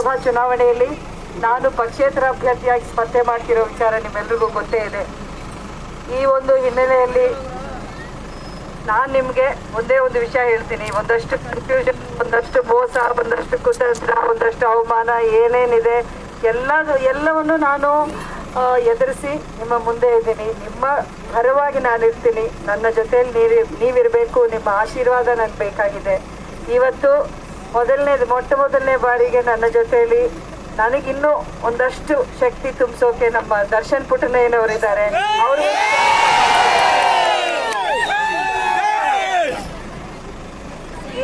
ಲೋಕಸಭಾ ಚುನಾವಣೆಯಲ್ಲಿ ನಾನು ಪಕ್ಷೇತರ ಅಭ್ಯರ್ಥಿಯಾಗಿ ಸ್ಪರ್ಧೆ ಮಾಡ್ತಿರೋ ವಿಚಾರ ನಿಮ್ಮೆಲ್ರಿಗೂ ಗೊತ್ತೇ ಇದೆ. ಈ ಒಂದು ಹಿನ್ನೆಲೆಯಲ್ಲಿ ನಾನು ನಿಮಗೆ ಒಂದೇ ಒಂದು ವಿಷಯ ಹೇಳ್ತೀನಿ. ಒಂದಷ್ಟು ಕನ್ಫ್ಯೂಷನ್ ಒಂದಷ್ಟು ಮೋಸ, ಒಂದಷ್ಟು ಕುತಂತ್ರ, ಒಂದಷ್ಟು ಅವಮಾನ ಏನೇನಿದೆ ಎಲ್ಲ, ಎಲ್ಲವನ್ನು ನಾನು ಎದುರಿಸಿ ನಿಮ್ಮ ಮುಂದೆ ಇದ್ದೀನಿ. ನಿಮ್ಮ ಪರವಾಗಿ ನಾನು ಇರ್ತೀನಿ. ನನ್ನ ಜೊತೆಯಲ್ಲಿ ನೀರು, ನೀವಿರಬೇಕು. ನಿಮ್ಮ ಆಶೀರ್ವಾದ ನನಗೆ ಬೇಕಾಗಿದೆ. ಇವತ್ತು ಮೊದಲನೇ ಮೊಟ್ಟ ಮೊದಲನೇ ಬಾರಿಗೆ ನನ್ನ ಜೊತೆಯಲ್ಲಿ ನನಗಿನ್ನೂ ಒಂದಷ್ಟು ಶಕ್ತಿ ತುಂಬಿಸೋಕೆ ನಮ್ಮ ದರ್ಶನ್ ಪುಟ್ಟಣ್ಣಯ್ಯನವರಿದ್ದಾರೆ ಅವರು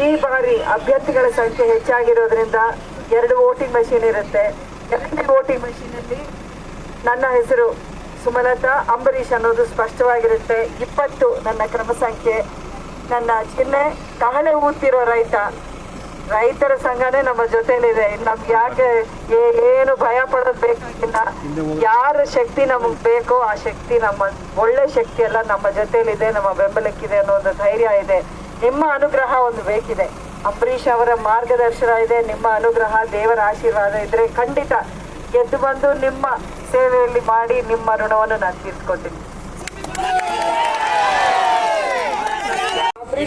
ಈ ಬಾರಿ ಅಭ್ಯರ್ಥಿಗಳ ಸಂಖ್ಯೆ ಹೆಚ್ಚಾಗಿರೋದ್ರಿಂದ ಎರಡು ವೋಟಿಂಗ್ ಮೆಷಿನ್ ಇರುತ್ತೆ. ಎರಡನೇ ವೋಟಿಂಗ್ ಅಲ್ಲಿ ನನ್ನ ಹೆಸರು ಸುಮಲತಾ, ಅಂಬರೀಷ್ ಅನ್ನೋದು ಸ್ಪಷ್ಟವಾಗಿರುತ್ತೆ. ಇಪ್ಪತ್ತು ನನ್ನ ಕ್ರಮ ಸಂಖ್ಯೆ. ನನ್ನ ಚಿಹ್ನೆ ಕಹಳೆ ಊದ್ತಿರೋ ರೈತ ರೈತರ ಸಂಘನೇ ನಮ್ಮ ಜೊತೆಲಿದೆ. ನಮ್ಗೆ ಯಾಕೆ ಏನು ಭಯ ಪಡೋದು ಬೇಕಾಗಿಲ್ಲ. ಯಾರ ಶಕ್ತಿ ನಮಗೆ ಬೇಕೋ ಆ ಶಕ್ತಿ ನಮ್ಮ ಒಳ್ಳೆ ಶಕ್ತಿ ಎಲ್ಲ ನಮ್ಮ ಜೊತೆಲಿದೆ ನಮ್ಮ ಬೆಂಬಲಕ್ಕಿದೆ ಅನ್ನೋ ಒಂದು ಧೈರ್ಯ ಇದೆ. ನಿಮ್ಮ ಅನುಗ್ರಹ ಒಂದು ಬೇಕಿದೆ. ಅಂಬರೀಷ್ ಅವರ ಮಾರ್ಗದರ್ಶನ ಇದೆ ನಿಮ್ಮ ಅನುಗ್ರಹ ದೇವರ ಆಶೀರ್ವಾದ ಇದ್ರೆ ಖಂಡಿತ ಗೆದ್ದು ಬಂದು ನಿಮ್ಮ ಸೇವೆಯಲ್ಲಿ ಮಾಡಿ ನಿಮ್ಮ ಋಣವನ್ನು ನಾನು ತೀರ್ಸ್ಕೊತೀನಿ.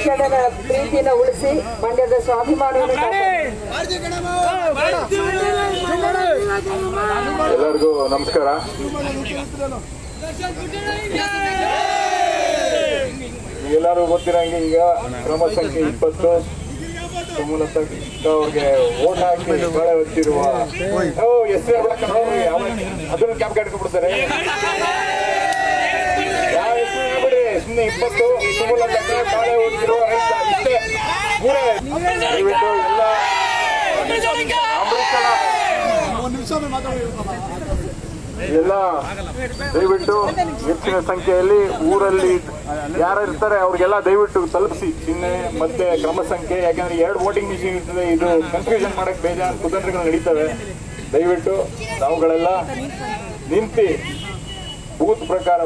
ಅಣ್ಣನ ಪ್ರೀತಿನ ಉಳಿಸಿ ಮಂಡ್ಯದ ಕಾಪಾಡಿ. ಎಲ್ಲರಿಗೂ ನಮಸ್ಕಾರ ಎಲ್ಲರೂ ಗೊತ್ತಿರಂಗೆ ಈಗ ಕ್ರಮ ಸಂಖ್ಯೆ ಇಪ್ಪತ್ತು ಮೂಲಕ ಅವ್ರಿಗೆ ಓಟ್ ಹಾಕಿ ಕಳೆ ಹೊತ್ತಿರುವ ಹೆಸರು ಅದನ್ನು ಕ್ಯಾಪ್ ಕಟ್ಕೊಬಿಡ್ತಾರೆ ಯಾವ ಹೆಸರು ಸುಮ್ಮನೆ ಇಪ್ಪತ್ತು, ಸುಮಲತಾ ಕಾಳೆ ಓದಿರುವ ರೈತ ಇಷ್ಟೇ ದಯವಿಟ್ಟು ಎಲ್ಲ ಎಲ್ಲ ದಯವಿಟ್ಟು ಹೆಚ್ಚಿನ ಸಂಖ್ಯೆಯಲ್ಲಿ ಊರಲ್ಲಿ ಯಾರು ಇರ್ತಾರೆ ಅವ್ರಿಗೆಲ್ಲ ದಯವಿಟ್ಟು ತಲುಪಿಸಿ. ಚಿಹ್ನೆ, ಮತ್ತೆ ಕ್ರಮ ಸಂಖ್ಯೆ, ಯಾಕೆಂದ್ರೆ ಎರಡು ವೋಟಿಂಗ್ ಮಿಷಿನ್ ಇರ್ತದೆ. ಇದು ಕನ್ಫ್ಯೂಷನ್ ಮಾಡಕ್ ಬೇಜಾರು ಕುತಂತ್ರಗಳು ನಡೀತವೆ. ದಯವಿಟ್ಟು ನಾವುಗಳೆಲ್ಲ ನಿಂತಿ ಬೂತ್ ಪ್ರಕಾರ